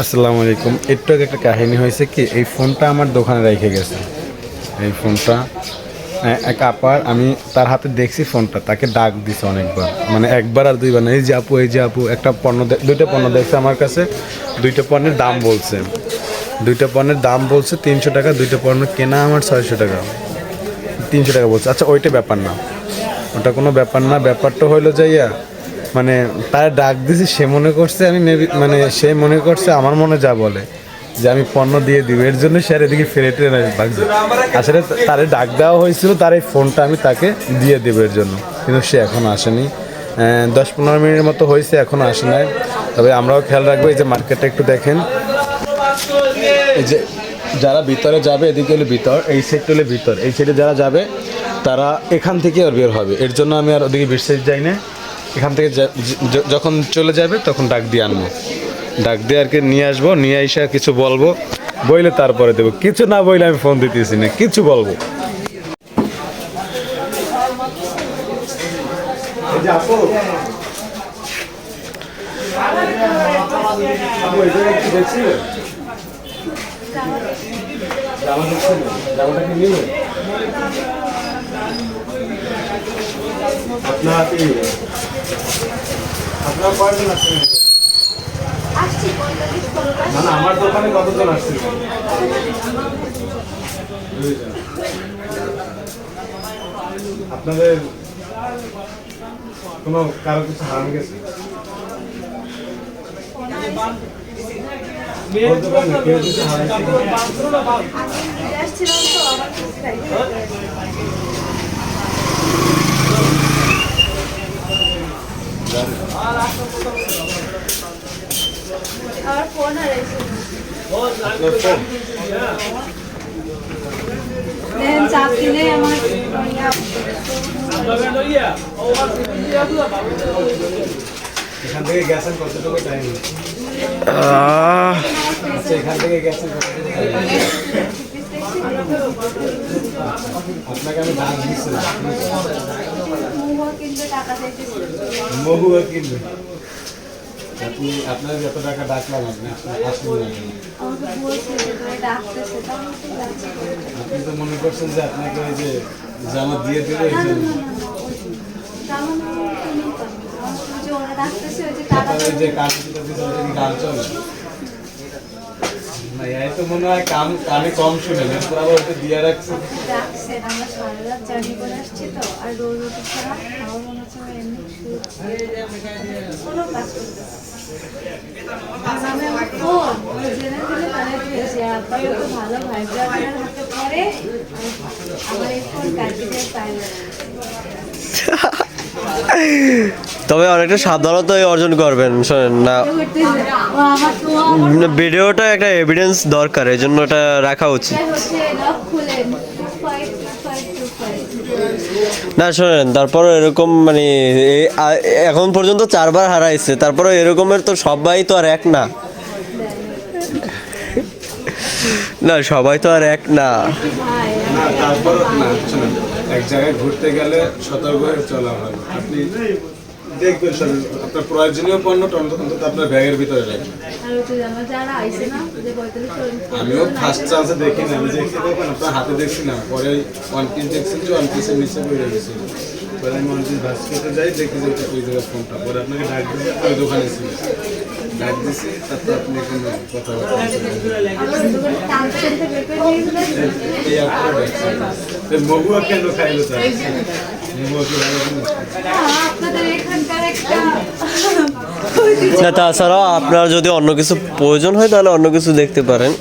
আসসালামু আলাইকুম। একটু আগে একটা কাহিনী হয়েছে কি, এই ফোনটা আমার দোকানে রেখে গেছে। এই ফোনটা এক আপার, আমি তার হাতে দেখছি ফোনটা, তাকে ডাক দিছে অনেকবার। মানে একবার আর দুইবার না, এই যে আপু, এই যে আপু, একটা পণ্য দুইটা পণ্য দেখছে আমার কাছে, দুইটা পণ্যের দাম বলছে। দুইটা পণ্যের দাম বলছে তিনশো টাকা, দুইটা পণ্য কেনা আমার ছয়শো টাকা। তিনশো টাকা বলছে। আচ্ছা ওইটা ব্যাপার না। ওটা কোনো ব্যাপার না। ব্যাপারটা হইল যাইয়া মানে তার ডাক দিছি, সে মনে করছে আমি মেবি মানে সে মনে করছে আমার মনে যা বলে, যে আমি পণ্য দিয়ে দিব। এর জন্য সে আর এদিকে ফেলে টেনে ভাগছে আসলে তারে ডাক দেওয়া হয়েছিল, তার এই ফোনটা আমি তাকে দিয়ে দেব এর জন্য। কিন্তু সে এখন আসেনি। দশ পনেরো মিনিটের মতো হয়েছে, এখনও আসে নাই। তবে আমরাও খেয়াল রাখব, এই যে মার্কেটটা একটু দেখেন। এই যে যারা ভিতরে যাবে, এদিকে হলে ভিতর, এই সাইডটা হলে ভিতর। এই সাইডে যারা যাবে, তারা এখান থেকে আর বের হবে। এর জন্য আমি আর ওদিকে বিশ্বাস যাই না এখান থেকে যখন চলে যাবে, তখন ডাক দিয়ে আনব। ডাক দিয়ে আর কি নিয়ে আসব, নিয়ে এসে কিছু বলব। বইলে তারপরে দেবো। কিছু না বইলে আমি ফোন দিতেছি না, কিছু বলব। আপনার আপনার কয়জন আসছেন? পঞ্চাশ মানে আমার দোকানে কতজন আসছে? আপনাদের কোনো কারও কিছু হারান গেছে? কেউ কিছু হারাইছে কিনা? আমি ঘুরে আসছিলাম তো আমার খুব খাই আমার ফোন হারাইছে আপনার ফোন? দেখেন চাপ দিলে আমার এখান থেকে গেছেন কতটুকু টাইম আচ্ছা এখান থেকে গেছেন কতটুকু time? আপনাকে আমি ডাক দিচ্ছিলাম মুহ কিনতে টাকা চাইতেছিল মহুয়া কিনবে আপনি আপনার যত টাকা ডাকলাম আপনি আসলেন আপনি তো মনে করছেন যে আপনাকে ওই যে জামা দিয়ে দিলে ওই যে ওটা গান চলে? না এই তো মনে হয় কান কানে কম শুনে ওটা দিয়ে রাখছে। ডাকছে আমরা সারা রাত জার্নি করে আসছি তো আর রোজ রুটি ছাড়া আমার মনে হচ্ছে এমনি কোনো কাজ করতে আর আমি আমার ফোন জেনে দিলে তাহলে পেয়েছি আব্বা তো ভালো ভাইব্রেটার হাতে পরে আমার এই ফোন কাটিয়ে পাই তবে অনেকটা সাবধানতা অর্জন করবেন শোনেন না। ভিডিওটা একটা এভিডেন্স দরকার এই জন্য এটা রাখা উচিত। না, শোনেন তারপর এরকম মানে এখন পর্যন্ত চারবার হারাইছে তারপরে এরকমের তো সবাই তো আর এক না। না, সবাই তো আর এক না। তারপর না এক জায়গায় ঘুরতে গেলে সতর্ক হয়ে চলা ভালো। আপনি দেখবেন সব আপনার প্রয়োজনীয় পণ্যটা অন্তত আপনার ব্যাগের ভিতরে রাখবেন আমিও ফার্স্ট চান্সে দেখি না, আমি দেখছি দেখুন আপনার হাতে দেখছি না, পরে ওয়ান পিস দেখছি যে ওয়ান পিসের নিচে পড়ে গেছিল পরে আমি ওয়ান পিস ভাস্কেটে যাই, দেখি যে ওই জায়গায় ফোনটা পরে আপনাকে ডাক দিয়েছে ওই দোকানে ছিল ডাক দিয়েছি তারপর আপনি কোনো কথাবার্তা। এই আপনার মগুয়া কেন খাইলো তার মগুয়া কি ভালো না তাছাড়াও আপনার যদি অন্য কিছু প্রয়োজন হয় তাহলে অন্য কিছু দেখতে পারেন।